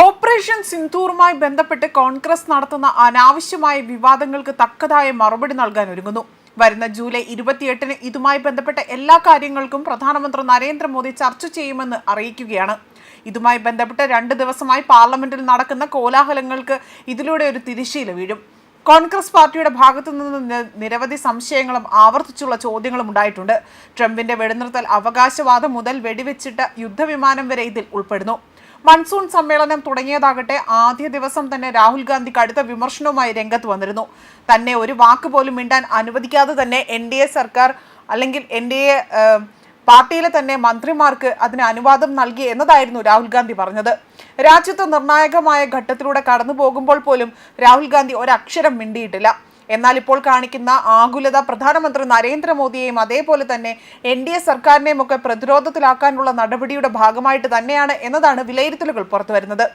Operation സിന്ധൂറുമായി ബന്ധപ്പെട്ട് കോൺഗ്രസ് നടത്തുന്ന അനാവശ്യമായ വിവാദങ്ങൾക്ക് തക്കതായ മറുപടി നൽകാൻ ഒരുങ്ങുന്നു. വരുന്ന ജൂലൈ ഇരുപത്തിയെട്ടിന് ഇതുമായി ബന്ധപ്പെട്ട എല്ലാ കാര്യങ്ങൾക്കും പ്രധാനമന്ത്രി നരേന്ദ്രമോദി ചർച്ച ചെയ്യുമെന്ന് അറിയിക്കുകയാണ്. ഇതുമായി ബന്ധപ്പെട്ട് രണ്ട് ദിവസമായി പാർലമെന്റിൽ നടക്കുന്ന കോലാഹലങ്ങൾക്ക് ഇതിലൂടെ ഒരു തിരിശീല വീഴും. കോൺഗ്രസ് പാർട്ടിയുടെ ഭാഗത്തു നിന്ന് നിരവധി സംശയങ്ങളും ആവർത്തിച്ചുള്ള ചോദ്യങ്ങളും ഉണ്ടായിട്ടുണ്ട്. ട്രംപിന്റെ വെടിനിർത്തൽ അവകാശവാദം മുതൽ വെടിവെച്ചിട്ട യുദ്ധവിമാനം വരെ ഇതിൽ ഉൾപ്പെടുന്നു. മൺസൂൺ സമ്മേളനം തുടങ്ങിയതാകട്ടെ ആദ്യ ദിവസം തന്നെ രാഹുൽ ഗാന്ധി കടുത്ത വിമർശനവുമായി രംഗത്ത് വന്നിരുന്നു. തന്നെ ഒരു വാക്ക് പോലും മിണ്ടാൻ അനുവദിക്കാതെ തന്നെ എൻ സർക്കാർ അല്ലെങ്കിൽ എൻ ഡി എ പാർട്ടിയിലെ തന്നെ മന്ത്രിമാർക്ക് അതിന് അനുവാദം നൽകി എന്നതായിരുന്നു രാഹുൽ ഗാന്ധി പറഞ്ഞത്. രാജ്യത്ത് നിർണായകമായ ഘട്ടത്തിലൂടെ കടന്നു പോകുമ്പോൾ പോലും രാഹുൽ ഗാന്ധി ഒരക്ഷരം മിണ്ടിയിട്ടില്ല. എന്നാൽ ഇപ്പോൾ കാണിക്കുന്ന ആകുലത പ്രധാനമന്ത്രി നരേന്ദ്രമോദിയെയും അതേപോലെ തന്നെ എൻ ഡി എ സർക്കാരിനെയും ഒക്കെ പ്രതിരോധത്തിലാക്കാനുള്ള നടപടിയുടെ ഭാഗമായിട്ട് തന്നെയാണ് എന്നതാണ് വിലയിരുത്തലുകൾ പുറത്തുവരുന്നത്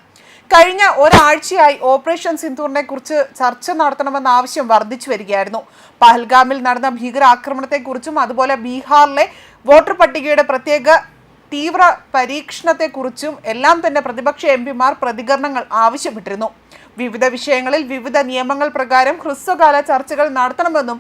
കഴിഞ്ഞ ഒരാഴ്ചയായി ഓപ്പറേഷൻ സിന്ദൂറിനെ കുറിച്ച് ചർച്ച നടത്തണമെന്ന ആവശ്യം വർദ്ധിച്ചു വരികയായിരുന്നു. പഹൽഗാമിൽ നടന്ന ഭീകരാക്രമണത്തെക്കുറിച്ചും അതുപോലെ ബീഹാറിലെ വോട്ടർ പട്ടികയുടെ പ്രത്യേക തീവ്ര പരീക്ഷണത്തെക്കുറിച്ചും എല്ലാം തന്നെ പ്രതിപക്ഷ എം പിമാർ പ്രതികരണങ്ങൾ ആവശ്യപ്പെട്ടിരുന്നു. വിവിധ വിഷയങ്ങളിൽ വിവിധ നിയമങ്ങൾ പ്രകാരം ഹ്രസ്വകാല ചർച്ചകൾ നടത്തണമെന്നും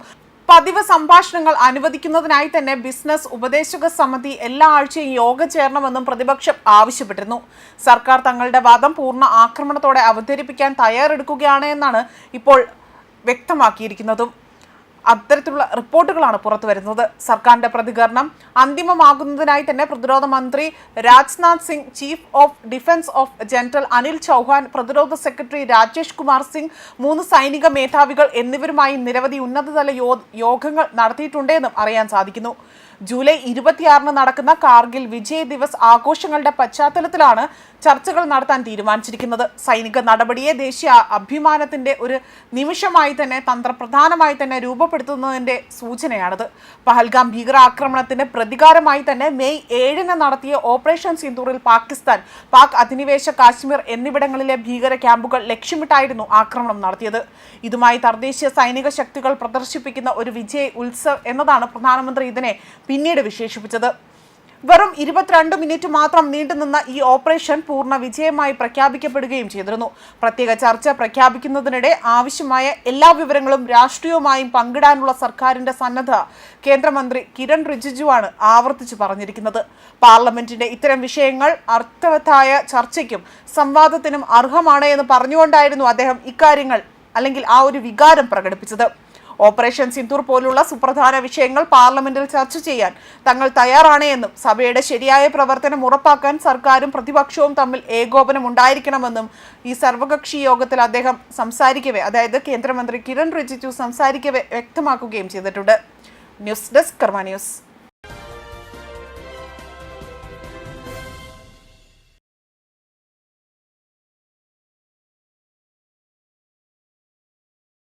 പതിവ് സംഭാഷണങ്ങൾ അനുവദിക്കുന്നതിനായി തന്നെ ബിസിനസ് ഉപദേശക സമിതി എല്ലാ ആഴ്ചയും യോഗ ചേരണമെന്നും പ്രതിപക്ഷം ആവശ്യപ്പെട്ടിരുന്നു. സർക്കാർ തങ്ങളുടെ വാദം പൂർണ ആക്രമണത്തോടെ അവതരിപ്പിക്കാൻ തയ്യാറെടുക്കുകയാണ് എന്നാണ് ഇപ്പോൾ വ്യക്തമാക്കിയിരിക്കുന്നതും. അത്തരത്തിലുള്ള റിപ്പോർട്ടുകളാണ് പുറത്തു വരുന്നത്. സർക്കാരിന്റെ പ്രതികരണം അന്തിമമാകുന്നതിനായി തന്നെ പ്രതിരോധ മന്ത്രി Rajnath Singh chief of defence of general Anil Chauhan പ്രതിരോധ സെക്രട്ടറി രാജേഷ് കുമാർ സിംഗ് മൂന്ന് സൈനിക മേധാവികൾ എന്നിവരുമായി നിരവധി ഉന്നതതല യോഗങ്ങൾ നടത്തിയിട്ടുണ്ടെന്നും അറിയാൻ സാധിക്കുന്നു. ജൂലൈ ഇരുപത്തിയാറിന് നടക്കുന്ന കാർഗിൽ വിജയ് ദിവസ് ആഘോഷങ്ങളുടെ പശ്ചാത്തലത്തിലാണ് ചർച്ചകൾ നടത്താൻ തീരുമാനിച്ചിരിക്കുന്നത്. സൈനിക നടപടിയെ ദേശീയ അഭിമാനത്തിന്റെ ഒരു നിമിഷമായി തന്നെ തന്ത്രപ്രധാനമായി തന്നെ രൂപപ്പെടുത്തുന്നതിന്റെ സൂചനയാണിത്. പഹൽഗാം ഭീകരാക്രമണത്തിന്റെ പ്രതികാരമായി തന്നെ മെയ് ഏഴിന് നടത്തിയ ഓപ്പറേഷൻ സിന്ദൂറിൽ പാകിസ്ഥാൻ പാക് അധിനിവേശ കാശ്മീർ എന്നിവിടങ്ങളിലെ ഭീകര ക്യാമ്പുകൾ ലക്ഷ്യമിട്ടായിരുന്നു ആക്രമണം നടത്തിയത്. ഇതുമായി തദ്ദേശീയ സൈനിക ശക്തികൾ പ്രദർശിപ്പിക്കുന്ന ഒരു വിജയ് ഉത്സവ് എന്നതാണ് പ്രധാനമന്ത്രി ഇതിനെ പിന്നീട് വിശേഷിപ്പിച്ചത്. വെറും ഇരുപത്തിരണ്ട് മിനിറ്റ് മാത്രം നീണ്ടുനിന്ന ഈ ഓപ്പറേഷൻ പൂർണ വിജയമായി പ്രഖ്യാപിക്കപ്പെടുകയും ചെയ്തിരുന്നു. പ്രത്യേക ചർച്ച പ്രഖ്യാപിക്കുന്നതിനിടെ ആവശ്യമായ എല്ലാ വിവരങ്ങളും രാഷ്ട്രീയവുമായും പങ്കിടാനുള്ള സർക്കാരിന്റെ സന്നദ്ധ കേന്ദ്രമന്ത്രി കിരൺ റിജിജുവാണ് ആവർത്തിച്ചു പറഞ്ഞിരിക്കുന്നത്. പാർലമെന്റിന്റെ ഇത്തരം വിഷയങ്ങൾ അർത്ഥവത്തായ ചർച്ചയ്ക്കും സംവാദത്തിനും അർഹമാണ് എന്ന് പറഞ്ഞുകൊണ്ടായിരുന്നു അദ്ദേഹം ഇക്കാര്യങ്ങൾ അല്ലെങ്കിൽ ആ ഒരു വികാരം പ്രകടിപ്പിച്ചത്. ഓപ്പറേഷൻ സിന്ദൂർ പോലുള്ള സുപ്രധാന വിഷയങ്ങൾ പാർലമെന്റിൽ ചർച്ച ചെയ്യാൻ തങ്ങൾ തയ്യാറാണ് എന്നും സഭയുടെ ശരിയായ പ്രവർത്തനം ഉറപ്പാക്കാൻ സർക്കാരും പ്രതിപക്ഷവും തമ്മിൽ ഏകോപനം ഉണ്ടായിരിക്കണമെന്നും ഈ സർവകക്ഷി യോഗത്തിൽ അദ്ദേഹം സംസാരിക്കവേ അതായത് കേന്ദ്രമന്ത്രി കിരൺ റിജിജു സംസാരിക്കവേ വ്യക്തമാക്കുകയും ചെയ്തിട്ടുണ്ട്. News desk Karma news.